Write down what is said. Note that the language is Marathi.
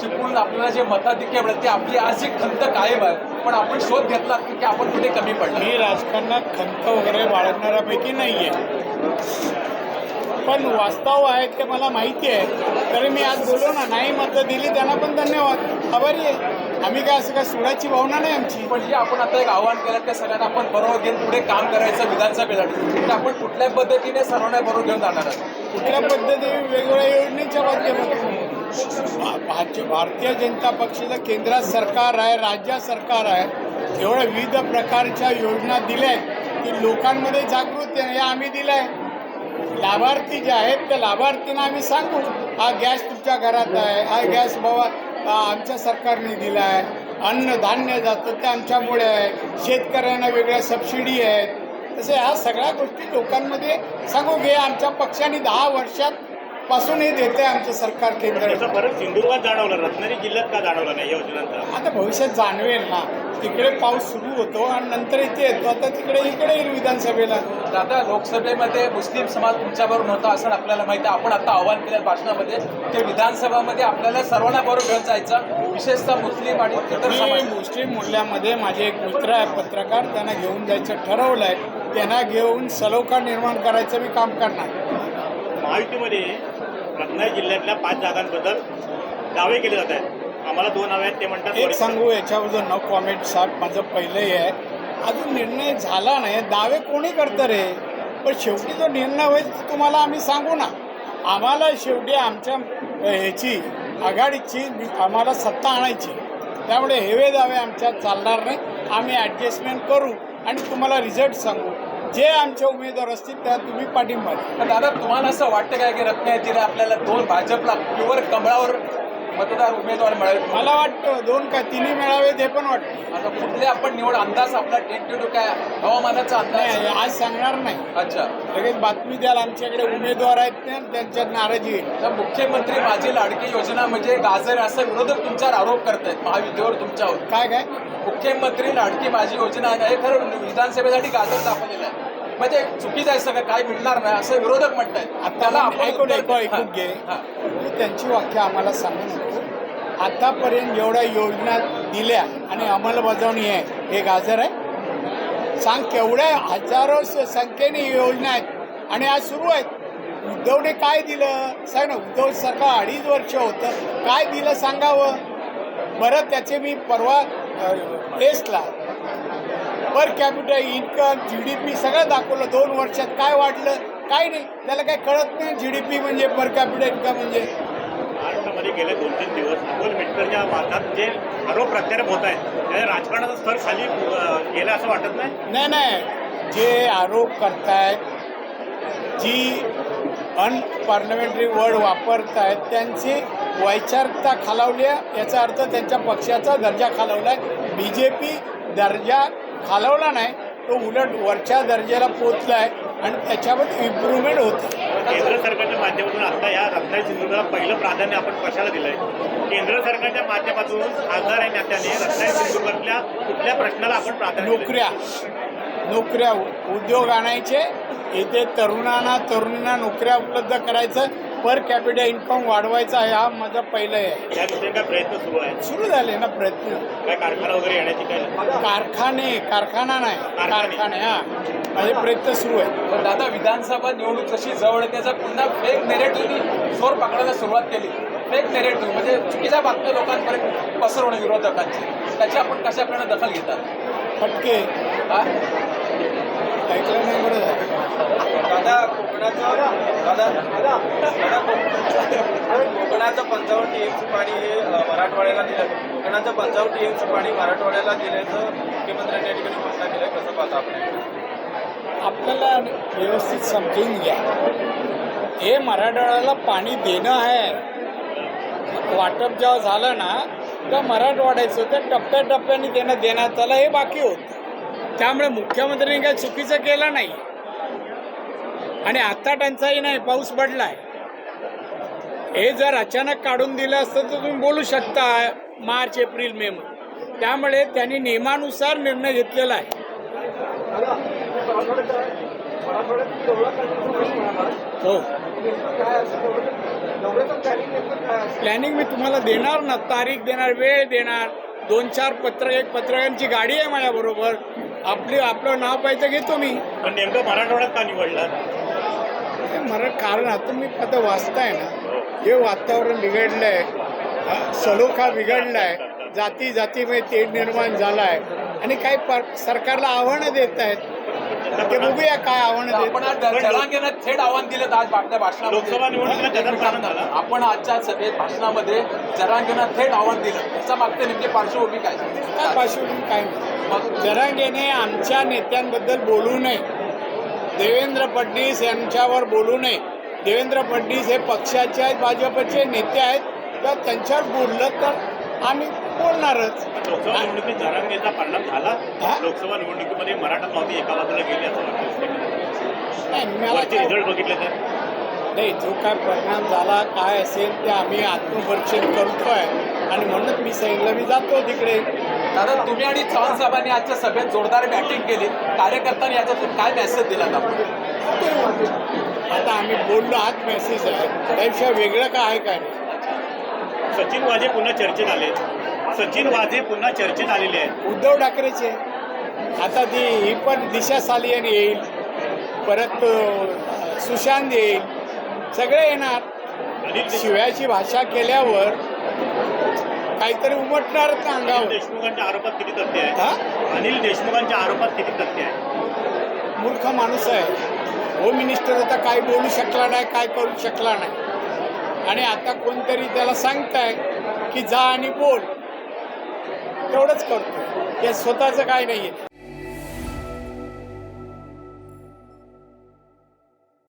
चिपळूण आपल्याला जे मताधिक्य मिळत ते आपली आज एक खंत कायम आहे. पण आपण शोध घेतला की आपण कुठे कमी पडलो मी राजकारणात खंत वगैरे बाळगणाऱ्यापैकी नाही आहे पण वास्तव आहे ते मला माहिती आहे तरी मी आज बोललो ना नाही मतं दिली त्यांना पण धन्यवाद. आभारी आहे आम्ही काय असं काय सुडाची भावना नाही आमची. पण जे आपण आता एक आव्हान केलं त्या सगळ्यांना आपण बरोबर घेऊन पुढे काम करायचं विधानसभेसाठी. आपण कुठल्या पद्धतीने सर्वांना बरोबर घेऊन जाणार आहात? कुठल्या पद्धती वेगवेगळ्या योजनेच्या माध्यमातून. भारतीय जनता पक्षाचं केंद्रात सरकार आहे राज्य सरकार आहे एवढ्या विविध प्रकारच्या योजना दिल्या आहेत की लोकांमध्ये जागृती आहे हे आम्ही दिलं आहे लाभार्थी जे आहेत त्या लाभार्थींना आम्ही सांगू हा गॅस तुमच्या घरात आहे हा गॅस बाबा आमच्या सरकारने दिला आहे. अन्नधान्य जातं ते आमच्यामुळे आहे. शेतकऱ्यांना वेगळ्या सबसिडी आहेत. तसे ह्या सगळ्या गोष्टी लोकांमध्ये सांगू घे आमच्या पक्षाने दहा वर्षात पासून हे देते आमचं सरकार केंद्र. त्याचा फरक सिंधुदुर्गात जाणवला रत्नागिरी जिल्ह्यात का जाणवला नाही योजनांचा? आता भविष्यात जाणवेल ना. तिकडे पाऊस सुरू होतो आणि नंतर इथे येतो. आता तिकडे इकडे येईल विधानसभेला. दादा लोकसभेमध्ये मुस्लिम समाज तुमच्याबरोबर नव्हता असं आपल्याला माहिती आहे. आपण आता आव्हान केलं भाषणामध्ये. ते विधानसभामध्ये आपल्याला सर्वांना बरोबर घेऊन जायचं. विशेषतः मुस्लिम आणि इतर मी मुस्लिम मूल्यामध्ये माझे एक मित्र आहे पत्रकार. त्यांना घेऊन जायचं ठरवलं आहे त्यांना घेऊन सलोखा निर्माण करायचं मी काम करणार. महायुतीमध्ये रत्नागिरी जिल्ह्यातल्या पाच जागांबद्दल दावे केले जात आहेत. आम्हाला दोन हवे आहेत ते म्हणतात एक सांगू याच्याबद्दल नो कॉमेंट साहेब माझं पहिलंही आहे. अजून निर्णय झाला नाही दावे कोणी करतं रे? पण शेवटी जो निर्णय होईल तो तुम्हाला आम्ही सांगू ना. आम्हाला शेवटी आमच्या ह्याची आघाडीची आम्हाला सत्ता आणायची त्यामुळे हेवे दावे आमच्यात चालणार नाही. आम्ही ॲडजस्टमेंट करू आणि तुम्हाला रिझल्ट सांगू. जे आमचे उमेदवार असतील त्या तुम्ही पाठिंबा द्या. पण दादा तुम्हाला असं वाटतं काय की रत्नागिरीला आपल्याला दोन भाजपला प्युअर कमळावर मतदार उमेदवार मिळाले मला वाटतं दोन का तिन्ही मिळावेत हे पण वाटतं. आता कुठले आपण निवड अंदाज आपला टेंटेटिव्ह काय हवामानाचा अंदाज? नाही आज सांगणार नाही. अच्छा. लगेच बातमी द्याल आमच्याकडे उमेदवार आहेत ना त्यांच्यात नाराजी आहे तर मुख्यमंत्री माझी लाडकी योजना म्हणजे गाजर असा विरोधक तुमच्यावर आरोप करतायत. महायुतीवर तुमच्यावर. काय काय? मुख्यमंत्री लाडकी माझी योजना आहे हे खरं विधानसभेसाठी गाजर दाखवलेलं आहे. म्हणजे चुकीचं आहे सगळं काय मिळणार नाही असं विरोधक म्हणतायत. त्याला आपण ऐकून उत्तर- ऐकू ऐकून घे त्यांची वाक्य आम्हाला सांगू नको. आतापर्यंत जेवढ्या योजना दिल्या आणि अंमलबजावणी आहे हे गाजर आहे. सांग केवढ्या हजारो संख्येने योजना आहेत. आणि आज सुरू आहेत. उद्धवने काय दिलं? सांग ना उद्धव सरकार अडीच वर्ष होतं. काय दिलं सांगावं? बरं त्याचे मी परवा टेस्टला per capital income G D P सगळं दाखवलं. दोन वर्षात काय वाढलं काय नाही. त्याला काय कळत नाही जी डी पी म्हणजे पर कॅपिटल इन्कम म्हणजे. महाराष्ट्रामध्ये गेले दोन तीन दिवस अमोल मिटकरच्या वादात जे आरोप प्रत्यारोप होत आहेत त्या राजकारणाचा स्तर खाली गेला असं वाटत नाही? नाही नाही. जे आरोप करतायत जी अनपार्लमेंटरी वर्ड वापरतायत त्यांची वैचारिकता खालावली आहे. याचा अर्थ त्यांच्या पक्षाचा दर्जा खालावला आहे बी जे पी दर्जा खालावला नाही तो उलट वरच्या दर्जाला पोचला आहे आणि त्याच्यामध्ये इम्प्रूव्हमेंट होते केंद्र सरकारच्या माध्यमातून आता या रत्नागिरी सिंधुदुर्गाला पहिलं प्राधान्य आपण कशाला दिलंय? केंद्र सरकारच्या माध्यमातून खासदार आहे नात्याने रत्नागिरी सिंधुदुर्गातल्या कुठल्या प्रश्नाला आपण प्राधान्य? नोकऱ्या. नोकऱ्या उद्योग आणायचे इथे तरुणांना तरुणींना नोकऱ्या उपलब्ध करायचं पर कॅपिटल इन्कम वाढवायचा आहे हा माझा पहिलं आहे या दिशेने काय प्रयत्न सुरू आहेत? सुरू झाले ना प्रयत्न. काय कारखाना वगैरे येण्याची काय? कारखाने कारखाना नाही. कारखाने. कारखाने हा. माझे प्रयत्न सुरू आहे पण दादा विधानसभा निवडणूक जशी जवळ येते त्याचा पुन्हा फेक नेरेटिव्हनी जोर पकडायला सुरुवात केली. फेक नेरेटिव्ह म्हणजे चुकीच्या बातम्या लोकांपर्यंत पसरवणं विरोधकांची. त्याची आपण कशा प्रकारे दखल घेतात? फटके. हा? ऐकलं नाही बरं झालं दादा कोकणाचं कोकणाचं पंचावन्न टी एमचं पाणी हे मराठवाड्याला दिलं. कोकणाचं पंचावन्न टी एमचं पाणी मराठवाड्याला दिल्याचं मुख्यमंत्र्यांनी या ठिकाणी घोषणा केलं. कसं पाहता आपण? आपल्याला व्यवस्थित समजून घ्या. हे मराठवाड्याला पाणी देणं आहे. वाटप जेव्हा झालं ना तर मराठवाड्याचं तर टप्प्याटप्प्याने देणं देण्यात आलं हे बाकी होतं. त्यामुळे मुख्यमंत्र्यांनी काही चुकीचं केलं नाही. आणि आत्ता टंचाई नाही पाऊस पडलाय. हे जर अचानक काढून दिलं असतं तर तुम्ही बोलू शकता मार्च एप्रिल मे मध्ये. त्यामुळे त्यांनी नियमानुसार निर्णय घेतलेला आहे. हो. प्लॅनिंग मी तुम्हाला देणार ना तारीख देणार वेळ देणार दोन चार पत्र एक पत्रकारांची गाडी आहे माझ्याबरोबर. आपली आपलं नाव पाहिजे घेतो मी. पण नेमकं मराठवाड्यात का निवडला? मला कारण आता मी आता वाचताय ना हे वातावरण बिघडलंय. हा, सलोखा बिघडलाय. जाती जातीमध्ये तेढ निर्माण झालाय. आणि काही पर- सरकारला आव्हानं देत आहेत. ते बघूया काय आव्हानं देत आपण आज जरांगेनं थेट आव्हान दिलं आज आपल्या भाषणामध्ये. लोकसभा निवडणुकीला झाला आपण आजच्या सभेत भाषणामध्ये जरांगेनं थेट आव्हान दिलं. त्याच्या मागते नेमकी पार्श्वभूमी काय? काय पार्श्वभूमी काय नाही. जरांगेने आमच्या नेत्यांबद्दल बोलू नये. देवेंद्र फडणवीस यांच्यावर बोलू नये. देवेंद्र फडणवीस हे पक्षाचे आहेत भाजपचे नेते आहेत. तर त्यांच्यावर बोललं तर आम्ही बोलणारच. लोकसभा निवडणुकीत जरांगेचा परिणाम झाला? लोकसभा निवडणुकीमध्ये मराठा मावती एका बाजूला गेली असं वाटतं रिझल्ट बघितले तर? नाही जो काय परिणाम झाला काय असेल ते आम्ही आत्मपरीक्षण करतोय. आणि म्हणूनच मी सांगितलं मी जातो तिकडे. दादा तुम्ही आणि चव्हाण साहेबांनी आजच्या सभेत जोरदार बॅटिंग केली. कार्यकर्त्यांनी याच्यातून काय मेसेज दिला आपण? आता आम्ही बोललो हाच मेसेज आहे. त्यापेक्षा वेगळं काय आहे काय? सचिन वाझे पुन्हा चर्चेत आले. सचिन वाझे पुन्हा चर्चेत आलेले आहेत. उद्धव ठाकरेचे. आता ती ही पण दिशा सालियन येईल. परत सुशांत येईल. सगळे येणार. शिव्याची भाषा केल्यावर काहीतरी अनिल अंगावर. देशमुखांच्या आरोपात किती तथ्य आहे? हा? अनिल देशमुखांच्या आरोपात किती तथ्य आहे? मूर्ख माणूस आहे. होम मिनिस्टर होता काय बोलू शकला नाही काय करू शकला नाही. आणि आता कोणतरी त्याला सांगताय की जा आणि बोल. तेवढंच करतो हे स्वतःचं काय नाही आहे